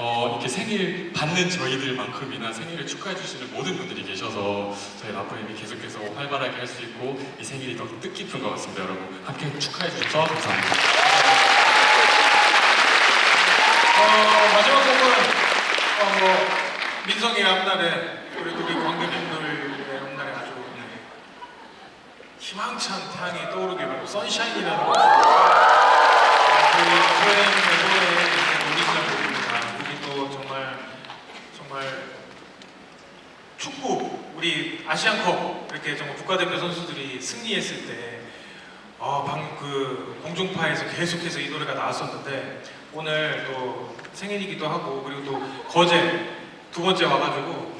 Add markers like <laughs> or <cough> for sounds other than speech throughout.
어, 이렇게 생일 받는 저희들만큼이나 생일을 축하해 주시는 모든 분들이 계셔서 저희 라프엠이 계속해서 활발하게 할 수 있고 이 생일이 더 뜻깊은 것 같습니다. 여러분 함께 축하해 주셔서 감사합니다. 어, 마지막 곡은 어, 뭐 민성이의 앞날에 우리 우리 관객님들의 앞날에 아주 네, 희망찬 태양이 떠오르게 하고 선샤인이라는 곡. 그 프레임 오리지널 곡입니다. 우리 또 정말 정말 축구 우리 아시안컵 이렇게 정말 국가대표 선수들이 승리했을 때 어, 방금 그 공중파에서 계속해서 이 노래가 나왔었는데 오늘 또 생일이기도 하고 그리고 또 거제 두 번째 와가지고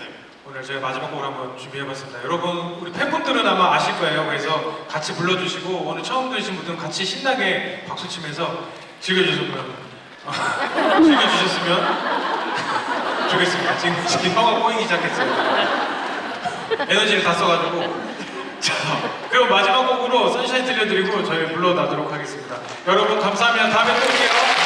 오늘 저희 마지막 곡을 한번 준비해봤습니다. 여러분 우리 팬분들은 아마 아실 거예요. 그래서 같이 불러주시고 오늘 처음 들으신 분들은 같이 신나게 박수 치면서 즐겨주셨으면 어, <laughs> 즐겨주셨으면 좋겠습니다. 지금 지금 혀가 꼬이기 시작했어요. 에너지를 다 써가지고 자, 그럼 마지막 곡으로 선샤인 들려드리고 저희 불러나도록 하겠습니다. 여러분 감사합니다. 다음에 또 올게요.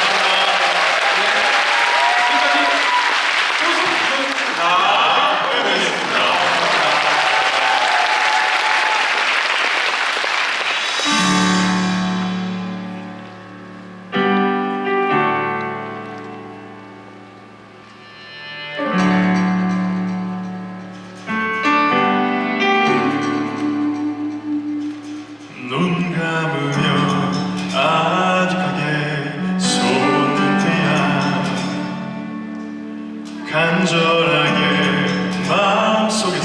간절하게 마음속에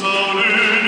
Jerusalem.